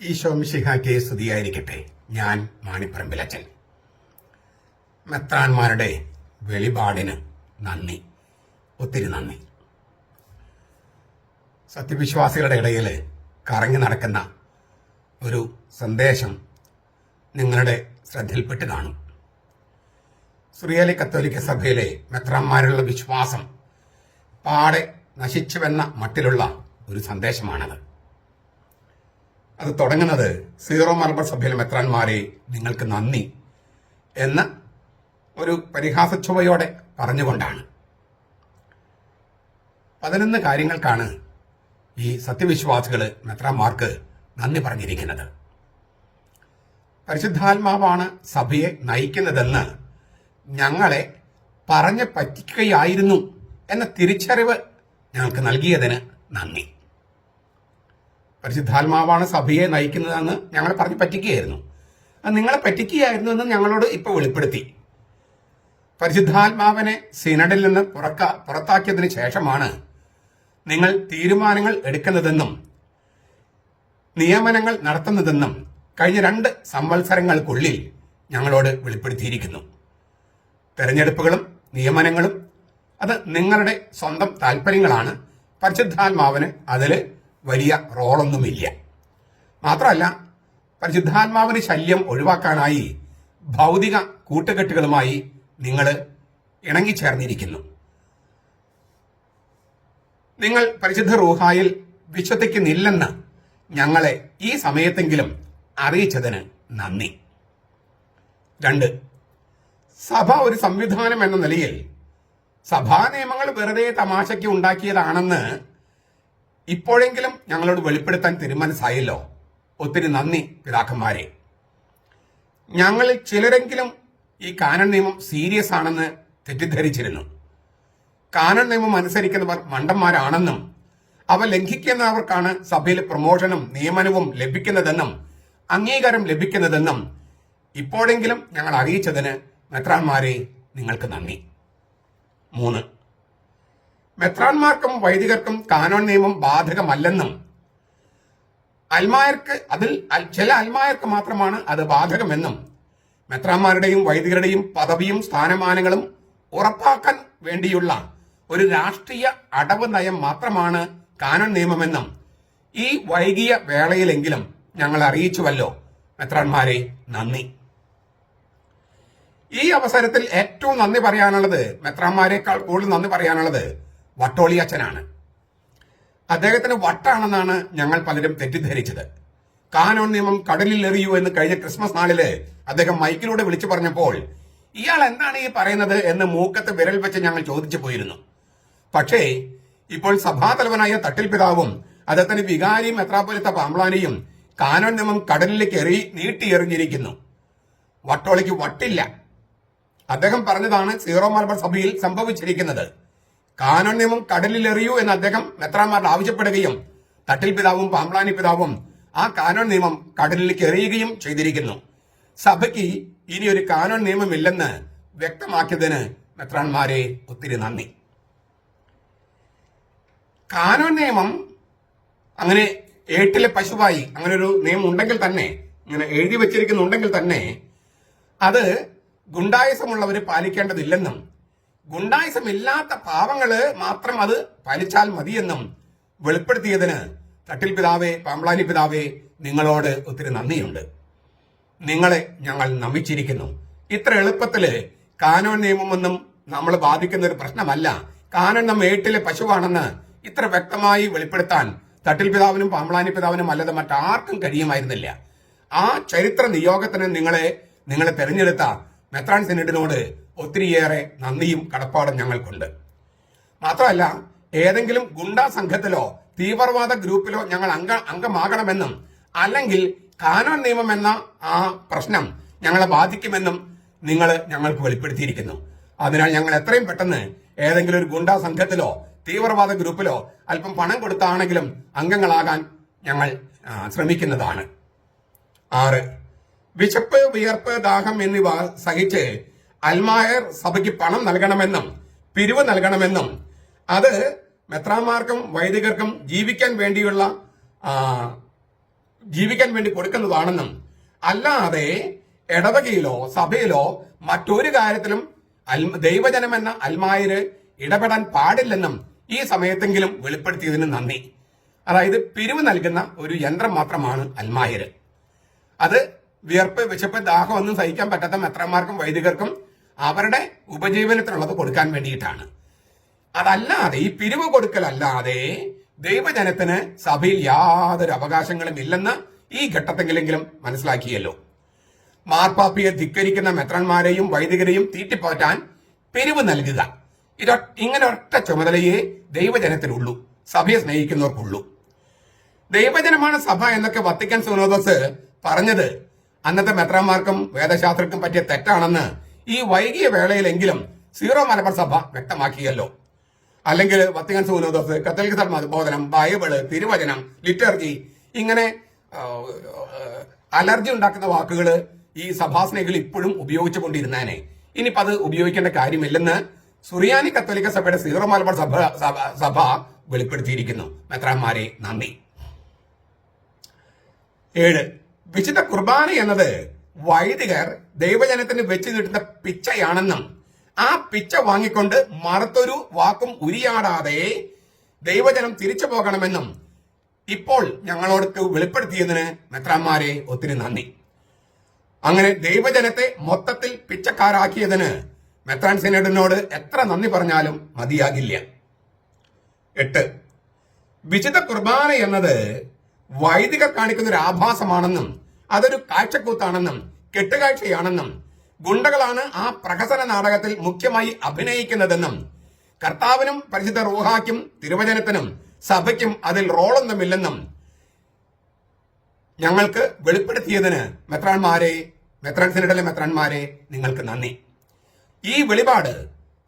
ഈശോ മിശിഹായ്ക്ക് സ്തുതിയായിരിക്കട്ടെ. ഞാൻ മാണിപ്പറമ്പിലച്ചൻ മെത്രാന്മാരുടെ വെളിപാടിന് നന്ദി. ഒത്തിരി നന്ദി. സത്യവിശ്വാസികളുടെ ഇടയിൽ കറങ്ങി നടക്കുന്ന ഒരു സന്ദേശം നിങ്ങളുടെ ശ്രദ്ധയിൽപ്പെട്ട് കാണും. സുറിയാലി കത്തോലിക്ക സഭയിലെ മെത്രാന്മാരുള്ള വിശ്വാസം പാടെ നശിച്ചുവെന്ന മട്ടിലുള്ള ഒരു സന്ദേശമാണത്. അത് തുടങ്ങുന്നത് സീറോ മലബാർ സഭയിലെ മെത്രാന്മാരെ നിങ്ങൾക്ക് നന്ദി എന്ന് ഒരു പരിഹാസ ചുവയോടെ പറഞ്ഞുകൊണ്ടാണ്. പതിനൊന്ന് കാര്യങ്ങൾക്കാണ് ഈ സത്യവിശ്വാസികൾ മെത്രാന്മാർക്ക് നന്ദി പറഞ്ഞിരിക്കുന്നത്. പരിശുദ്ധാത്മാവാണ് സഭയെ നയിക്കുന്നതെന്ന് ഞങ്ങളെ പറഞ്ഞു പറ്റിക്കുകയായിരുന്നു എന്ന തിരിച്ചറിവ് ഞങ്ങൾക്ക് നൽകിയതിന് നന്ദി. പരിശുദ്ധാത്മാവാണ് സഭയെ നയിക്കുന്നതെന്ന് ഞങ്ങളെ പറഞ്ഞ് പറ്റിക്കുകയായിരുന്നു. അത് നിങ്ങളെ പറ്റിക്കുകയായിരുന്നു എന്ന് ഞങ്ങളോട് ഇപ്പോൾ വെളിപ്പെടുത്തി. പരിശുദ്ധാത്മാവിനെ സിനഡിൽ നിന്ന് പുറക്ക പുറത്താക്കിയതിന് ശേഷമാണ് നിങ്ങൾ തീരുമാനങ്ങൾ എടുക്കുന്നതെന്നും നിയമനങ്ങൾ നടത്തുന്നതെന്നും കഴിഞ്ഞ രണ്ട് സംവത്സരങ്ങൾക്കുള്ളിൽ ഞങ്ങളോട് വെളിപ്പെടുത്തിയിരിക്കുന്നു. തെരഞ്ഞെടുപ്പുകളും നിയമനങ്ങളും അത് നിങ്ങളുടെ സ്വന്തം താല്പര്യങ്ങളാണ് പരിശുദ്ധാത്മാവിന് അതിൽ വലിയ റോളൊന്നുമില്ല. മാത്രമല്ല പരിശുദ്ധാത്മാവിന് ശല്യം ഒഴിവാക്കാനായി ഭൗതിക കൂട്ടുകെട്ടുകളുമായി നിങ്ങൾ ഇണങ്ങിച്ചേർന്നിരിക്കുന്നു. നിങ്ങൾ പരിശുദ്ധ റൂഹായിൽ വിശ്വസിക്കുന്നില്ലെന്ന് ഞങ്ങളെ ഈ സമയത്തെങ്കിലും അറിയിച്ചതിന് നന്ദി. രണ്ട് സഭ ഒരു സംവിധാനം എന്ന നിലയിൽ സഭാ നിയമങ്ങൾ വെറുതെ തമാശയ്ക്ക് ഉണ്ടാക്കിയതാണെന്ന് ഇപ്പോഴെങ്കിലും ഞങ്ങളോട് വെളിപ്പെടുത്താൻ തീരുമാനിച്ചായല്ലോ ഒത്തിരി നന്ദി പിതാക്കന്മാരെ. ഞങ്ങളിൽ ചിലരെങ്കിലും ഈ കാനൻ നിയമം സീരിയസ് ആണെന്ന് തെറ്റിദ്ധരിച്ചിരുന്നു. കാനൻ നിയമം അനുസരിക്കുന്നവർ മണ്ടന്മാരാണെന്നും അവ ലംഘിക്കുന്നവർക്കാണ് സഭയിൽ പ്രമോഷനും നിയമനവും ലഭിക്കുന്നതെന്നും അംഗീകാരം ലഭിക്കുന്നതെന്നും ഇപ്പോഴെങ്കിലും ഞങ്ങൾ അറിയിച്ചതിന് മെത്രാന്മാരെ നിങ്ങൾക്ക് നന്ദി. മൂന്ന്. മെത്രാന്മാർക്കും വൈദികർക്കും കാനോൺ നിയമം ബാധകമല്ലെന്നും അൽമായർക്ക് അതിൽ ചില അൽമായർക്ക് മാത്രമാണ് അത് ബാധകമെന്നും മെത്രാന്മാരുടെയും വൈദികരുടെയും പദവിയും സ്ഥാനമാനങ്ങളും ഉറപ്പാക്കാൻ വേണ്ടിയുള്ള ഒരു രാഷ്ട്രീയ അടവ് നയം മാത്രമാണ് കാനോൺ നിയമമെന്നും ഈ വൈകിയ വേളയിലെങ്കിലും ഞങ്ങൾ അറിയിച്ചുവല്ലോ. മെത്രാന്മാരെ നന്ദി. ഈ അവസരത്തിൽ ഏറ്റവും നന്ദി പറയാനുള്ളത് മെത്രാന്മാരെക്കാൾ കൂടുതൽ നന്ദി പറയാനുള്ളത് വട്ടോളി അച്ഛനാണ് അദ്ദേഹത്തിന് വട്ടാണെന്നാണ് ഞങ്ങൾ പലരും തെറ്റിദ്ധരിച്ചത്. കാനോൺ നിയമം കടലിൽ എറിയൂ എന്ന് കഴിഞ്ഞ ക്രിസ്മസ് നാളിൽ അദ്ദേഹം മൈക്കിലൂടെ വിളിച്ചു പറഞ്ഞപ്പോൾ ഇയാൾ എന്താണ് ഈ പറയുന്നത്? എന്ന് മൂക്കത്ത് വിരൽ വെച്ച് ഞങ്ങൾ ചോദിച്ചു പോയിരുന്നു. പക്ഷേ ഇപ്പോൾ സഭാതലവനായ തട്ടിൽ പിതാവും അദ്ദേഹത്തിന് വികാരിയും എത്രാപുരത്തെ പാമ്പ്ലാനിയും കാനോൺ നിയമം കടലിലേക്ക് എറി നീട്ടി എറിഞ്ഞിരിക്കുന്നു വട്ടോളിക്ക് വട്ടില്ല. അദ്ദേഹം പറഞ്ഞതാണ് സീറോ മലബാർ സഭയിൽ സംഭവിച്ചിരിക്കുന്നത്. കടലിൽ എറിയൂ എന്ന് അദ്ദേഹം മെത്രാന്മാരോട് ആവശ്യപ്പെടുകയും തട്ടിൽ പിതാവും പാമ്പ്ലാനി പിതാവും ആ കാനോൺ നിയമം കടലിലേക്ക് എറിയുകയും ചെയ്തിരിക്കുന്നു. സഭയ്ക്ക് ഇനി ഒരു കാനോൺ നിയമമില്ലെന്ന് വ്യക്തമാക്കിയതിന് മെത്രാന്മാരെ ഒത്തിരി നന്ദി. കാനോൺ നിയമം അങ്ങനെ ഏട്ടിലെ പശുവായി അങ്ങനെ ഒരു നിയമം ഉണ്ടെങ്കിൽ തന്നെ ഇങ്ങനെ എഴുതി വെച്ചിരിക്കുന്നുണ്ടെങ്കിൽ തന്നെ അത് ഗുണ്ടായസമുള്ളവർ പാലിക്കേണ്ടതില്ലെന്നും ഗുണ്ടായുസം ഇല്ലാത്ത പാവങ്ങൾ മാത്രം അത് പാലിച്ചാൽ മതിയെന്നും വെളിപ്പെടുത്തിയതിന് തട്ടിൽ പിതാവേ പാമ്പളാനി പിതാവേ നിങ്ങളോട് ഒത്തിരി നന്ദിയുണ്ട്. നിങ്ങളെ ഞങ്ങൾ നമിച്ചിരിക്കുന്നു. ഇത്ര എളുപ്പത്തിൽ കാനോൻ നിയമമൊന്നും നമ്മൾ ബാധിക്കുന്ന ഒരു പ്രശ്നമല്ല. കാനോൻ നമ്മ ഏട്ടിലെ പശുവാണെന്ന് ഇത്ര വ്യക്തമായി വെളിപ്പെടുത്താൻ തട്ടിൽ പിതാവിനും പാമ്പളാനി പിതാവിനും അല്ലാതെ മറ്റാർക്കും കഴിയുമായിരുന്നില്ല. ആ ചരിത്ര നിയോഗത്തിന് നിങ്ങളെ നിങ്ങളെ തെരഞ്ഞെടുത്ത മെത്രാൻ സെനറ്റിനോട് ഒത്തിരിയേറെ നന്ദിയും കടപ്പാടും ഞങ്ങൾക്കുണ്ട്. മാത്രമല്ല ഏതെങ്കിലും ഗുണ്ടാ സംഘത്തിലോ തീവ്രവാദ ഗ്രൂപ്പിലോ ഞങ്ങൾ അംഗ അംഗമാകണമെന്നും അല്ലെങ്കിൽ കാനോൻ നിയമം എന്ന ആ പ്രശ്നം ഞങ്ങളെ ബാധിക്കുമെന്നും നിങ്ങൾ ഞങ്ങൾക്ക് വെളിപ്പെടുത്തിയിരിക്കുന്നു. അതിനാൽ ഞങ്ങൾ എത്രയും പെട്ടെന്ന് ഏതെങ്കിലും ഒരു ഗുണ്ടാ സംഘത്തിലോ തീവ്രവാദ ഗ്രൂപ്പിലോ അല്പം പണം കൊടുത്താണെങ്കിലും അംഗങ്ങളാകാൻ ഞങ്ങൾ ശ്രമിക്കുന്നതാണ്. ആറ്. വിശപ്പ് വിയർപ്പ് ദാഹം എന്നിവ സഹിച്ച് അൽമായർ സഭയ്ക്ക് പണം നൽകണമെന്നും പിരിവ് നൽകണമെന്നും അത് മെത്രാന്മാർക്കും വൈദികർക്കും ജീവിക്കാൻ വേണ്ടിയുള്ള ജീവിക്കാൻ വേണ്ടി കൊടുക്കുന്നതാണെന്നും അല്ലാതെ ഇടവകയിലോ സഭയിലോ മറ്റൊരു കാര്യത്തിലും ദൈവജനമെന്ന അൽമായര് ഇടപെടാൻ പാടില്ലെന്നും ഈ സമയത്തെങ്കിലും വെളിപ്പെടുത്തിയതിന് നന്ദി. അതായത് പിരിവ് നൽകുന്ന ഒരു യന്ത്രം മാത്രമാണ് അൽമായര് അത് വിയർപ്പ് വിശപ്പ് ദാഹം ഒന്നും സഹിക്കാൻ പറ്റാത്ത മെത്രന്മാർക്കും വൈദികർക്കും അവരുടെ ഉപജീവനത്തിനുള്ളത് കൊടുക്കാൻ വേണ്ടിയിട്ടാണ്. അതല്ലാതെ ഈ പിരിവ് കൊടുക്കലല്ലാതെ ദൈവജനത്തിന് സഭയിൽ യാതൊരു അവകാശങ്ങളും ഇല്ലെന്ന് ഈ ഘട്ടത്തെങ്കിലെങ്കിലും മനസ്സിലാക്കിയല്ലോ. മാർപ്പാപ്പിയെ ധിക്കരിക്കുന്ന മെത്രന്മാരെയും വൈദികരെയും തീറ്റിപ്പോറ്റാൻ പിരിവ് നൽകുക. ഇതൊ ഇങ്ങനെ ഒറ്റ ചുമതലയെ ദൈവജനത്തിനുള്ളൂ. സഭയെ സ്നേഹിക്കുന്നവർക്കുള്ളൂ. ദൈവജനമാണ് സഭ എന്നൊക്കെ വത്തിക്കാൻ സുനോദസ് പറഞ്ഞത്. അന്നത്തെ മെത്രാന്മാർക്കും വേദശാസ്ത്രക്കും പറ്റിയ തെറ്റാണെന്ന് ഈ വൈകിയ വേളയിലെങ്കിലും സീറോ മലബാർ സഭ വ്യക്തമാക്കിയല്ലോ. അല്ലെങ്കിൽ വത്തിക്കാൻ സുനോദസ് കത്തോലിക്ക സഭ ബോധനം ബൈബിൾ തിരുവചനം ലിറ്റർജി ഇങ്ങനെ അലർജി ഉണ്ടാക്കുന്ന വാക്കുകൾ ഈ സഭാസ്നേഹികൾ ഇപ്പോഴും ഉപയോഗിച്ചുകൊണ്ടിരുന്നേനെ ഇനിയിപ്പോ അത് ഉപയോഗിക്കേണ്ട കാര്യമില്ലെന്ന് സുറിയാനി കത്തോലിക്ക സഭയുടെ സീറോ മലബാർ സഭ- സഭ വെളിപ്പെടുത്തിയിരിക്കുന്നു. മെത്രാന്മാരെ നന്ദി. ഏഴ് വിശുദ്ധ കുർബാന എന്നത് വൈദികർ ദൈവജനത്തിന് വെച്ച് കിട്ടുന്ന പിച്ചയാണെന്നും ആ പിച്ച വാങ്ങിക്കൊണ്ട് മറത്തൊരു വാക്കും ഉരിയാടാതെ ദൈവജനം തിരിച്ചു പോകണമെന്നും ഇപ്പോൾ ഞങ്ങളോട് വെളിപ്പെടുത്തിയതിന് മെത്രാന്മാരെ ഒത്തിരി നന്ദി. അങ്ങനെ ദൈവജനത്തെ മൊത്തത്തിൽ പിച്ചക്കാരാക്കിയതിന് മെത്രാൻ സിനഡിനോട് എത്ര നന്ദി പറഞ്ഞാലും മതിയാകില്ല. എട്ട്. വിശുദ്ധ കുർബാന എന്നത് വൈദികർ കാണിക്കുന്ന ഒരു ആഭാസമാണെന്നും അതൊരു കാഴ്ചക്കൂത്താണെന്നും കെട്ടുകാഴ്ചയാണെന്നും ഗുണ്ടകളാണ് ആ പ്രഹസന നാടകത്തിൽ മുഖ്യമായി അഭിനയിക്കുന്നതെന്നും കർത്താവിനും പരിശുദ്ധ റൂഹാക്കും തിരുവചനത്തിനും സഭയ്ക്കും അതിൽ റോളൊന്നുമില്ലെന്നും ഞങ്ങൾക്ക് വെളിപ്പെടുത്തിയതിന് മെത്രാൻമാരെ മെത്രാൻ സിനഡിലെ മെത്രാന്മാരെ നിങ്ങൾക്ക് നന്ദി. ഈ വെളിപാട്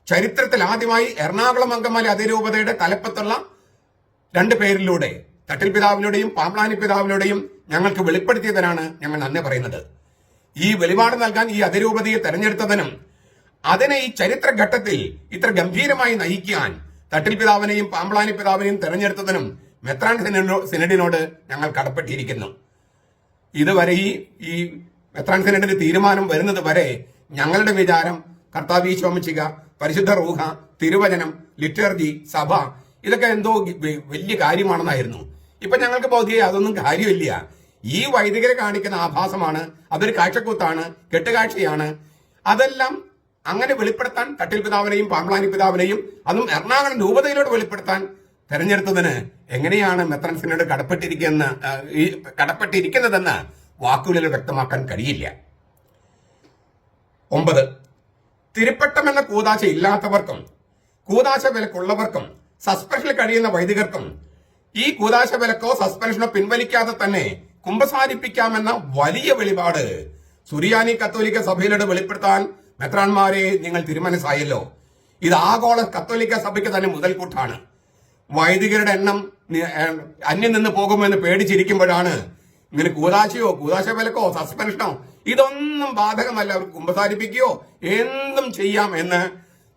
ചരിത്രത്തിൽ ആദ്യമായി എറണാകുളം അങ്കമാലി അതിരൂപതയുടെ തലപ്പത്തുള്ള രണ്ട് പേരിലൂടെ തട്ടിൽ പിതാവിലൂടെയും പാമ്പ്ലാനി പിതാവിലൂടെയും ഞങ്ങൾക്ക് വെളിപ്പെടുത്തിയതിനാണ് ഞങ്ങൾ നന്ദി പറയുന്നത്. ഈ വെളിപാട് നൽകാൻ ഈ അതിരൂപതയെ തെരഞ്ഞെടുത്തതിനും അതിനെ ഈ ചരിത്രഘട്ടത്തിൽ ഇത്ര ഗംഭീരമായി നയിക്കാൻ തട്ടിൽ പിതാവിനെയും പാമ്പളാനി പിതാവിനെയും തെരഞ്ഞെടുത്തതിനും മെത്രാൻ സിനഡിനോ- സിനഡിനോട് ഞങ്ങൾ കടപ്പെട്ടിരിക്കുന്നു. ഇതുവരെ ഈ ഈ മെത്രാൻ സിനഡിന്റെ തീരുമാനം വരുന്നത് വരെ ഞങ്ങളുടെ വിചാരം കർത്താവി ശോമിച്ചിക പരിശുദ്ധ റൂഹ തിരുവചനം ലിറ്റർജി സഭ ഇതൊക്കെ എന്തോ വലിയ കാര്യമാണെന്നായിരുന്നു. ഇപ്പൊ ഞങ്ങൾക്ക് ബോധ്യമായി അതൊന്നും കാര്യമില്ല. ഈ വൈദികരെ കാണിക്കുന്ന ആഭാസമാണ് അതൊരു കാഴ്ചക്കൂത്താണ് കെട്ടുകാഴ്ചയാണ്. അതെല്ലാം അങ്ങനെ വെളിപ്പെടുത്താൻ തട്ടിൽ പിതാവിനെയും പാമ്പ്ലാനി പിതാവിനെയും അതും എറണാകുളം രൂപതയിലൂടെ വെളിപ്പെടുത്താൻ തെരഞ്ഞെടുത്തതിന് എങ്ങനെയാണ് മെത്രൻസിനോട് കടപ്പെട്ടിരിക്കുന്ന കടപ്പെട്ടിരിക്കുന്നതെന്ന് വാക്കുകളിൽ വ്യക്തമാക്കാൻ കഴിയില്ല. ഒമ്പത്. തിരുപ്പട്ടം എന്ന കൂതാശ ഇല്ലാത്തവർക്കും കൂതാശ വിലക്കുള്ളവർക്കും സസ്പെൻഷനിൽ കഴിയുന്ന വൈദികർക്കും ഈ കൂതാശ വിലക്കോ സസ്പെൻഷനോ പിൻവലിക്കാതെ തന്നെ കുമ്പസാരിപ്പിക്കാമെന്ന വലിയ വെളിപാട്. സുറിയാനി കത്തോലിക്ക സഭയിലൂടെ വെളിപ്പെടുത്താൻ മെത്രാന്മാരെ നിങ്ങൾ തിരുമനസ്സായല്ലോ. ഇത് ആഗോള കത്തോലിക്ക സഭയ്ക്ക് തന്നെ മുതൽക്കൂട്ടാണ്. വൈദികരുടെ എണ്ണം അന്യം നിന്ന് പോകുമെന്ന് പേടിച്ചിരിക്കുമ്പോഴാണ് ഇങ്ങനെ കൂതാശയോ കൂതാശ വിലക്കോ സസ്പെൻഷനോ ഇതൊന്നും ബാധകമല്ല. അവർ കുമ്പസാരിപ്പിക്കുകയോ എന്തും ചെയ്യാം എന്ന്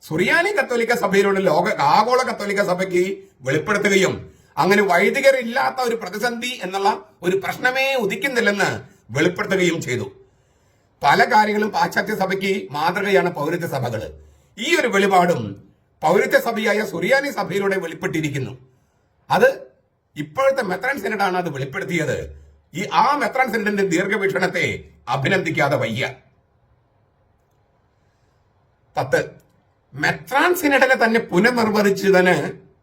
സുറിയാനി കത്തോലിക്ക സഭയിലുള്ള ലോക ആഗോള കത്തോലിക്ക സഭയ്ക്ക് വെളിപ്പെടുത്തുകയും അങ്ങനെ വൈദികരില്ലാത്ത ഒരു പ്രതിസന്ധി എന്നുള്ള ഒരു പ്രശ്നമേ ഉദിക്കുന്നില്ലെന്ന് വെളിപ്പെടുത്തുകയും ചെയ്തു. പല കാര്യങ്ങളും പാശ്ചാത്യ സഭയ്ക്ക് മാതൃകയാണ് പൗരത്യ സഭകൾ ഈ ഒരു വെളിപാടും പൗരത്യ സഭയായ സുറിയാനി സഭയിലൂടെ വെളിപ്പെട്ടിരിക്കുന്നു. അത് ഇപ്പോഴത്തെ മെത്രാൻ സെനഡാണ് അത് വെളിപ്പെടുത്തിയത്. ഈ ആ മെത്രാൻ സെനഡിന്റെ ദീർഘവീക്ഷണത്തെ അഭിനന്ദിക്കാതെ വയ്യ. പത്ത് മെത്രാൻ സിനഡിനെ തന്നെ പുനർനിർവഹിച്ചതിന്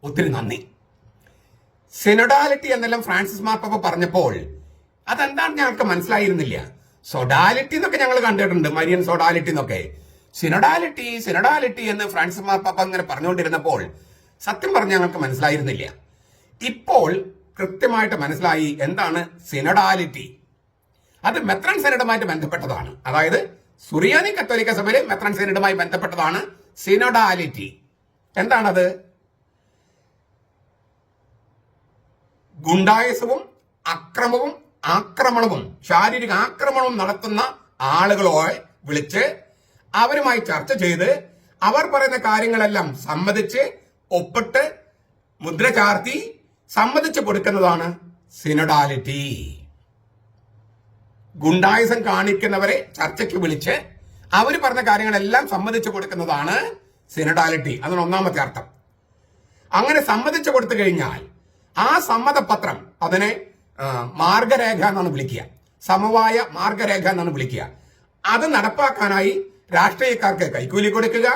ഒത്തിരി നന്ദി. സിനഡാലിറ്റി എന്നെല്ലാം ഫ്രാൻസിസ് മാർപ്പ പറഞ്ഞപ്പോൾ അതെന്താണ് ഞങ്ങൾക്ക് മനസ്സിലായിരുന്നില്ല. സൊഡാലിറ്റി എന്നൊക്കെ ഞങ്ങൾ കണ്ടിട്ടുണ്ട് മരിയൻ സൊഡാലിറ്റി എന്നൊക്കെ. സിനഡാലിറ്റി സിനഡാലിറ്റി എന്ന് ഫ്രാൻസിസ് മാർപ്പാപ്പ ഇങ്ങനെ പറഞ്ഞുകൊണ്ടിരുന്നപ്പോൾ സത്യം പറഞ്ഞ് ഞങ്ങൾക്ക് മനസ്സിലായിരുന്നില്ല. ഇപ്പോൾ കൃത്യമായിട്ട് മനസ്സിലായി എന്താണ് സിനഡാലിറ്റി. അത് മെത്രൻ സെനഡുമായിട്ട് ബന്ധപ്പെട്ടതാണ്. അതായത് സുറിയാനി കത്തോലിക്ക സഭയിലെ മെത്രൻ സെനഡുമായി ബന്ധപ്പെട്ടതാണ് സിനഡാലിറ്റി. എന്താണത്? ഗുണ്ടായസവും അക്രമവും ആക്രമണവും ശാരീരിക ആക്രമണവും നടത്തുന്ന ആളുകളെ വിളിച്ച് അവരുമായി ചർച്ച ചെയ്ത് അവർ പറയുന്ന കാര്യങ്ങളെല്ലാം സമ്മതിച്ച് ഒപ്പിട്ട് മുദ്ര ചാർത്തി സമ്മതിച്ചു കൊടുക്കുന്നതാണ് സിനഡാലിറ്റി. ഗുണ്ടായുസം കാണിക്കുന്നവരെ ചർച്ചയ്ക്ക് വിളിച്ച് അവർ പറഞ്ഞ കാര്യങ്ങളെല്ലാം സമ്മതിച്ചു കൊടുക്കുന്നതാണ് സിനഡാലിറ്റി. അതാണ് ഒന്നാമത്തെ അർത്ഥം. അങ്ങനെ സമ്മതിച്ചു കൊടുത്തു കഴിഞ്ഞാൽ ആ സമ്മതപത്രം അതിനെ മാർഗരേഖ എന്നാണ് വിളിക്കുക. സമവായ മാർഗരേഖ എന്നാണ് വിളിക്കുക. അത് നടപ്പാക്കാനായി രാഷ്ട്രീയക്കാർക്ക് കൈക്കൂലി കൊടുക്കുക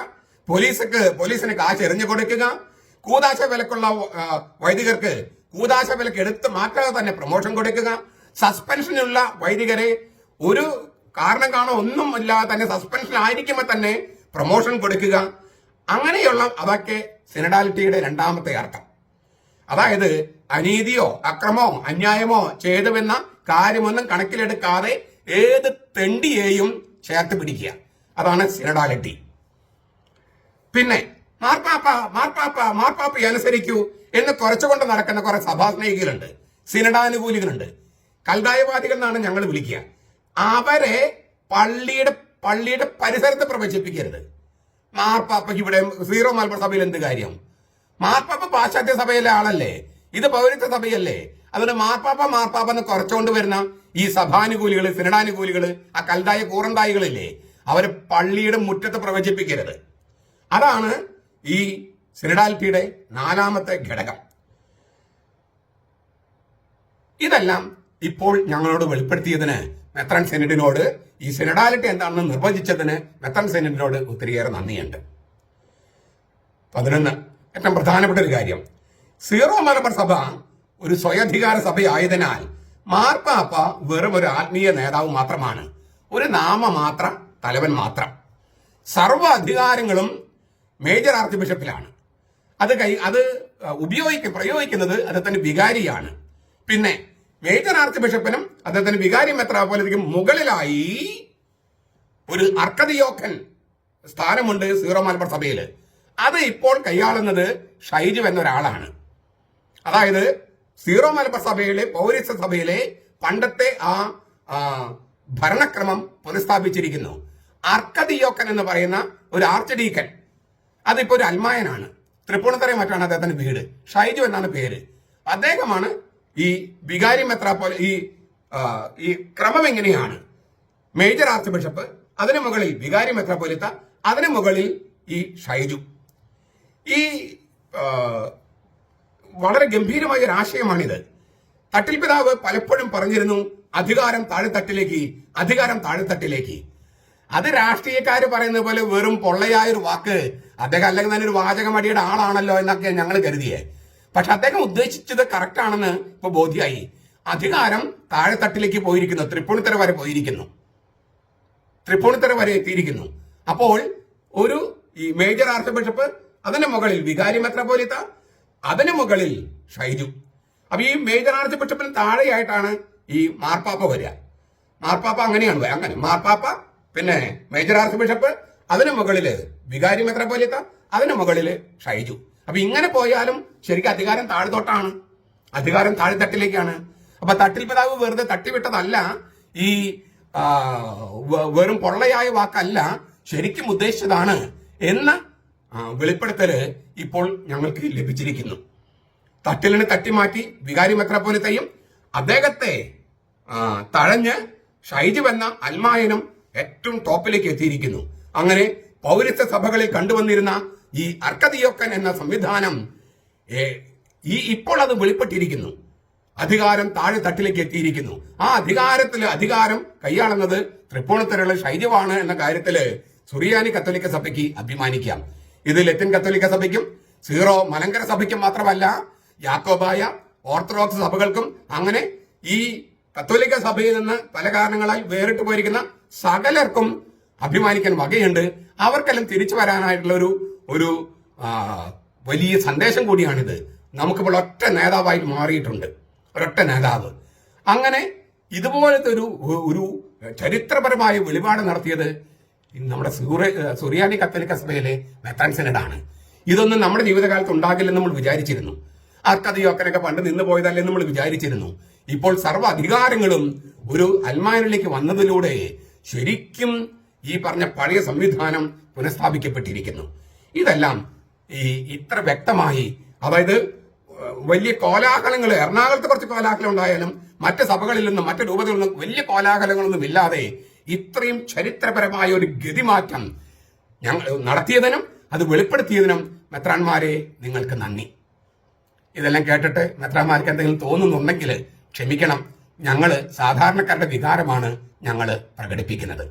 പോലീസക്ക് പോലീസിന് കാശ് എറിഞ്ഞു കൊടുക്കുക കൂതാശ വിലക്കുള്ള വൈദികർക്ക് കൂതാശ വിലക്ക് എടുത്ത് മാറ്റാതെ തന്നെ പ്രൊമോഷൻ കൊടുക്കുക. സസ്പെൻഷനുള്ള വൈദികരെ ഒരു കാരണം കാണോ ഒന്നും ഇല്ലാതെ തന്നെ സസ്പെൻഷൻ ആയിരിക്കുമ്പോൾ തന്നെ പ്രൊമോഷൻ കൊടുക്കുക. അങ്ങനെയുള്ള അതൊക്കെ സിനഡാലിറ്റിയുടെ രണ്ടാമത്തെ അർത്ഥം. അതായത് അനീതിയോ അക്രമോ അന്യായമോ ചെയ്തുവെന്ന കാര്യമൊന്നും കണക്കിലെടുക്കാതെ ഏത് തെണ്ടിയെയും ചേർത്ത് പിടിക്കുക. അതാണ് സിനഡാലിറ്റി. പിന്നെ മാർപ്പാപ്പ മാർപ്പാപ്പ മാർപ്പാപ്പ അനുസരിക്കൂ എന്ന് കുറച്ചുകൊണ്ട് നടക്കുന്ന കുറെ സഭാസ്നേഹികളുണ്ട്. സിനഡാനുകൂലികളുണ്ട്. കൽതായവാദികൾ എന്നാണ് ഞങ്ങൾ വിളിക്കുക. അവരെ പള്ളിയുടെ പള്ളിയുടെ പരിസരത്ത് പ്രവേശിപ്പിക്കരുത്. മാർപ്പാപ്പയ്ക്ക് ഇവിടെ സീറോ മലബാർ സഭയിൽ എന്ത് കാര്യം? മാർപ്പാപ്പ പാശ്ചാത്യ സഭയിലെ ആളല്ലേ? ഇത് പൗരത്വ സഭയല്ലേ? അതുകൊണ്ട് മാർപ്പാപ്പ മാർപ്പാപ്പ എന്ന് കുറച്ചുകൊണ്ട് വരുന്ന ഈ സഭാനുകൂലികൾ സിനഡാനുകൂലികൾ ആ കൽതായ കൂറന്തായികളില്ലേ അവർ പള്ളിയുടെ മുറ്റത്ത് പ്രവചിപ്പിക്കരുത്. അതാണ് ഈ സിനഡാൽപിയുടെ നാലാമത്തെ ഘടകം. ഇതെല്ലാം ഇപ്പോൾ ഞങ്ങളോട് വെളിപ്പെടുത്തിയതിന് മെത്രൻ സെനറ്റിനോട് ഈ സിനഡാലിറ്റി എന്താണെന്ന് നിർവചിച്ചതിന് മെത്രൻ സെനറ്റിനോട് ഒത്തിരിയേറെ നന്ദിയുണ്ട്. പതിനൊന്ന് ഏറ്റവും പ്രധാനപ്പെട്ട ഒരു കാര്യം. സീറോ മലബാർ സഭ ഒരു സ്വയധികാര സഭയായതിനാൽ മാർപ്പാപ്പ വെറും ഒരു ആത്മീയ നേതാവ് മാത്രമാണ്. ഒരു നാമ മാത്രം തലവൻ മാത്രം. സർവ അധികാരങ്ങളും മേജർ ആർച്ച് ബിഷപ്പിലാണ് അത് കൈ അത് ഉപയോഗിക്ക പ്രയോഗിക്കുന്നത് അദ്ദേഹത്തിന്റെ വികാരിയാണ്. പിന്നെ മേജർ ആർച്ച് ബിഷപ്പിനും അദ്ദേഹത്തിന്റെ വികാരി മെത്രാപോലിക്കും മുകളിലായി ഒരു അർക്കതിയോക്കൻ സ്ഥാനമുണ്ട് സീറോ മലബാർ സഭയിൽ അത് ഇപ്പോൾ കൈയാളുന്നത് ഷൈജു എന്നൊരാളാണ്. അതായത് സീറോ മലബാർ സഭയിലെ പൗരസ്ത്യ സഭയിലെ പണ്ടത്തെ ആ ഭരണക്രമം പുനഃസ്ഥാപിച്ചിരിക്കുന്നു അർക്കതിയോക്കൻ എന്ന് പറയുന്ന ഒരു ആർച്ച് ഡീക്കൻ അതിപ്പോ ഒരു അൽമായനാണ്. തൃപ്പൂണിത്തറ മറ്റാണ് അദ്ദേഹത്തിന്റെ വീട്. ഷൈജു എന്നാണ് പേര്. അദ്ദേഹമാണ് ഈ വികാരി മെത്ര പോലെ ഈ ഈ ക്രമം എങ്ങനെയാണ്? മേജർ ആർച്ച് ബിഷപ്പ് അതിനു മുകളിൽ വികാരി മെത്രാപ്പൊലിത്ത അതിനു മുകളിൽ ഈ ഷൈജു. ഈ വളരെ ഗംഭീരമായ ഒരു ആശയമാണിത്. തട്ടിൽ പിതാവ് പലപ്പോഴും പറഞ്ഞിരുന്നു അധികാരം താഴെത്തട്ടിലേക്ക് അധികാരം താഴെത്തട്ടിലേക്ക്. അത് രാഷ്ട്രീയക്കാർ പറയുന്ന പോലെ വെറും പൊള്ളയായ ഒരു വാക്ക് അദ്ദേഹം അല്ലെങ്കിൽ തന്നെ ഒരു വാചകമടിയുടെ ആളാണല്ലോ എന്നൊക്കെ ഞങ്ങൾ കരുതിയേ. പക്ഷെ അദ്ദേഹം ഉദ്ദേശിച്ചത് കറക്റ്റ് ആണെന്ന് ഇപ്പൊ ബോധ്യമായി അധികാരം താഴെത്തട്ടിലേക്ക് പോയിരിക്കുന്നു തൃപ്പൂണിത്തറ വരെ പോയിരിക്കുന്നു. തൃപ്പൂണിത്തറ വരെ എത്തിയിരിക്കുന്നു. അപ്പോൾ ഒരു ഈ മേജർ ആർച്ച് ബിഷപ്പ് അതിന് മുകളിൽ വികാരി മെത്രാപോലിത്ത അതിന് മുകളിൽ ഷൈജു. അപ്പൊ ഈ മേജർ ആർച്ച് ബിഷപ്പിന് താഴെയായിട്ടാണ് ഈ മാർപ്പാപ്പ വരിക. മാർപ്പാപ്പ അങ്ങനെയാണ്. അങ്ങനെ മാർപ്പാപ്പ പിന്നെ മേജർ ആർച്ച് ബിഷപ്പ് അതിന് മുകളിൽ വികാരി മെത്രാപോലിത്ത അതിന് മുകളിൽ ഷൈജു. അപ്പൊ ഇങ്ങനെ പോയാലും ശരിക്കും അധികാരം താഴ്ത്തോട്ടാണ്. അധികാരം താഴ്ത്തട്ടിലേക്കാണ്. അപ്പൊ തട്ടിൽ പിതാവ് വെറുതെ തട്ടിവിട്ടതല്ല ഈ വെറും പൊള്ളയായ വാക്കല്ല ശരിക്കും ഉദ്ദേശിച്ചതാണ്. എന്ന വെളിപ്പെടുത്തൽ ഇപ്പോൾ ഞങ്ങൾക്ക് ലഭിച്ചിരിക്കുന്നു. തട്ടിലിന് തട്ടിമാറ്റി വികാരി മെത്രാപ്പോലിത്തയും അദ്ദേഹത്തെ തഴഞ്ഞ് ഷൈജു എന്ന അൽമായനും ഏറ്റവും ടോപ്പിലേക്ക് എത്തിയിരിക്കുന്നു. അങ്ങനെ പൗരസ്ത്യ സഭകളിൽ കണ്ടുവന്നിരുന്ന ഈ അർക്കതിയൊക്കൻ എന്ന സംവിധാനം ഈ ഇപ്പോൾ അത് വെളിപ്പെട്ടിരിക്കുന്നു. അധികാരം താഴെ തട്ടിലേക്ക് എത്തിയിരിക്കുന്നു. ആ അധികാരത്തിൽ അധികാരം കൈയാളുന്നത് തൃപ്പൂണിത്തരയുള്ള ശൈജവാണ് എന്ന കാര്യത്തിൽ സുറിയാനി കത്തോലിക്ക സഭയ്ക്ക് അഭിമാനിക്കാം. ഇത് ലത്തിൻ കത്തോലിക്ക സഭയ്ക്കും സീറോ മലങ്കര സഭയ്ക്കും മാത്രമല്ല യാക്കോബായ ഓർത്തഡോക്സ് സഭകൾക്കും അങ്ങനെ ഈ കത്തോലിക്ക സഭയിൽ നിന്ന് പല കാരണങ്ങളായി വേറിട്ട് പോയിരിക്കുന്ന സകലർക്കും അഭിമാനിക്കാൻ വകയുണ്ട്. അവർക്കെല്ലാം തിരിച്ചു വരാനായിട്ടുള്ള ഒരു ഒരു വലിയ സന്ദേശം കൂടിയാണിത്. നമുക്കിപ്പോൾ ഒറ്റ നേതാവായിട്ട് മാറിയിട്ടുണ്ട്. ഒരൊറ്റ നേതാവ്. അങ്ങനെ ഇതുപോലത്തെ ഒരു ഒരു ചരിത്രപരമായ വെളിപാട് നടത്തിയത് നമ്മുടെ സൂറ സുറിയാനി കത്തോലിക്ക സഭയിലെ മെത്രാൻ സെനഡാണ്. ഇതൊന്നും നമ്മുടെ ജീവിതകാലത്ത് ഉണ്ടാകില്ലെന്ന് നമ്മൾ വിചാരിച്ചിരുന്നു. അക്കഥയൊക്കനൊക്കെ പണ്ട് നിന്ന് പോയതല്ലേ നമ്മൾ വിചാരിച്ചിരുന്നു. ഇപ്പോൾ സർവ അധികാരങ്ങളും ഒരു അൽമാനിലേക്ക് വന്നതിലൂടെ ശരിക്കും ഈ പറഞ്ഞ പഴയ സംവിധാനം പുനഃസ്ഥാപിക്കപ്പെട്ടിരിക്കുന്നു. ഇതെല്ലാം ഈ ഇത്ര വ്യക്തമായി അതായത് വലിയ കോലാഹലങ്ങൾ എറണാകുളത്ത് കുറച്ച് കോലാഹലം ഉണ്ടായാലും മറ്റ് സഭകളിൽ നിന്നും മറ്റ് രൂപത്തിൽ നിന്നും വലിയ കോലാഹലങ്ങളൊന്നും ഇല്ലാതെ ഇത്രയും ചരിത്രപരമായ ഒരു ഗതിമാറ്റം ഞങ്ങൾ നടത്തിയതിനും അത് വെളിപ്പെടുത്തിയതിനും മെത്രാന്മാരെ നിങ്ങൾക്ക് നന്ദി. ഇതെല്ലാം കേട്ടിട്ട് മെത്രാന്മാർക്ക് എന്തെങ്കിലും തോന്നുന്നുണ്ടെങ്കിൽ ക്ഷമിക്കണം. ഞങ്ങൾ സാധാരണക്കാരുടെ വികാരമാണ് ഞങ്ങൾ പ്രകടിപ്പിക്കുന്നത്.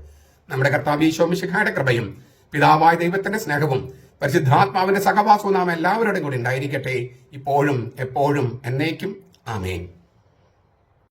നമ്മുടെ കർത്താവ് ഈശോമിശിഖായുടെ കൃപയും പിതാവായ ദൈവത്തിന്റെ സ്നേഹവും പരിശുദ്ധാത്മാവിന്റെ സഹവാസവും നാം എല്ലാവരുടെയും കൂടി ഉണ്ടായിരിക്കട്ടെ. ഇപ്പോഴും എപ്പോഴും എന്നേക്കും ആമേൻ.